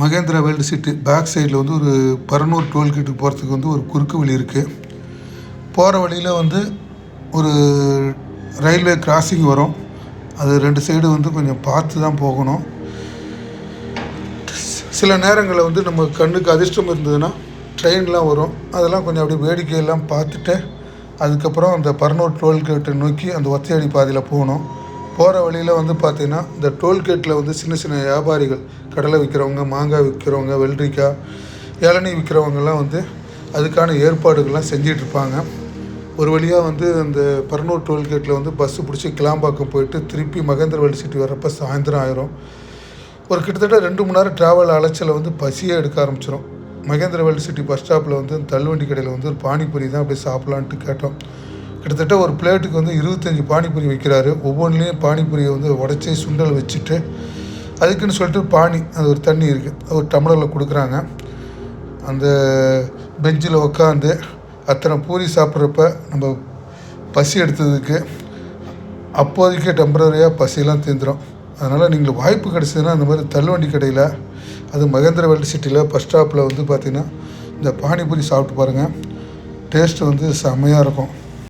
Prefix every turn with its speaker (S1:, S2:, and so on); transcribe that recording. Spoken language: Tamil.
S1: மகேந்திரா வேல்டு சிட்டி பேக் சைடில் வந்து ஒரு பரனூர் டோல்கேட்டுக்கு போகிறதுக்கு வந்து ஒரு குறுக்கு வழி இருக்குது போகிற வழியில் வந்து ஒரு ரயில்வே கிராசிங் வரும். அது ரெண்டு சைடு வந்து கொஞ்சம் பார்த்து தான் போகணும். சில நேரங்களில் வந்து நம்ம கண்ணுக்கு அதிர்ஷ்டம் இருந்ததுன்னா ட்ரெயின்லாம் வரும். அதெல்லாம் கொஞ்சம் அப்படியே வேடிக்கையெல்லாம் பார்த்துட்டு அதுக்கப்புறம் அந்த பரனூர் டோல்கேட்டை நோக்கி அந்த ஒத்தையடி பாதையில் போகணும். போகிற வழியில் வந்து பார்த்திங்கன்னா இந்த டோல்கேட்டில் வந்து சின்ன சின்ன வியாபாரிகள் கடலை விற்கிறவங்க மாங்காய் விற்கிறவங்க வெள்ளரிக்காய் இளநீ விற்கிறவங்கெல்லாம் வந்து அதுக்கான ஏற்பாடுகள்லாம் செஞ்சிகிட்ருப்பாங்க ஒரு வழியாக வந்து அந்த பரனூர் டோல்கேட்டில் வந்து பஸ்ஸு பிடிச்சி கிளாம்பாக்கம் போயிட்டு திருப்பி மகேந்திரவள்ளி சிட்டி வரப்போ சாயந்தரம் ஆயிரும். ஒரு கிட்டத்தட்ட ரெண்டு மணி நேரம் ட்ராவல் அலைச்சலை வந்து பசியே எடுக்க ஆரம்பிச்சிடும் மகேந்திரவள்ளி சிட்டி பஸ் ஸ்டாப்பில் வந்து தள்ளுவண்டி கடையில் வந்து ஒரு பானிபூரி தான் அப்படியே சாப்பிட்லான்ட்டு கேட்டோம். கிட்டத்தட்ட ஒரு பிளேட்டுக்கு வந்து இருபத்தஞ்சி பானிபூரி வைக்கிறாரு. ஒவ்வொன்றிலையும் பானிபூரியை வந்து உடச்சி சுண்டல் வச்சுட்டு அதுக்குன்னு சொல்லிட்டு பானி அது ஒரு தண்ணி இருக்குது ஒரு டம்ளரில் கொடுக்குறாங்க. அந்த பெஞ்சில் உக்காந்து அத்தனை பூரி சாப்பிட்றப்ப நம்ம பசி எடுத்ததுக்கு அப்போதைக்கே டெம்பரரியாக பசியெல்லாம் தீந்துடும் அதனால் நீங்கள் வாய்ப்பு கிடச்சதுன்னா அந்த மாதிரி தள்ளுவண்டி கடையில் அது மகேந்திர வேல்டு சிட்டியில் பஸ் ஸ்டாப்பில் வந்து பார்த்திங்கன்னா இந்த பானிபூரி சாப்பிட்டு பாருங்கள் டேஸ்ட் வந்து செம்மையாக இருக்கும்.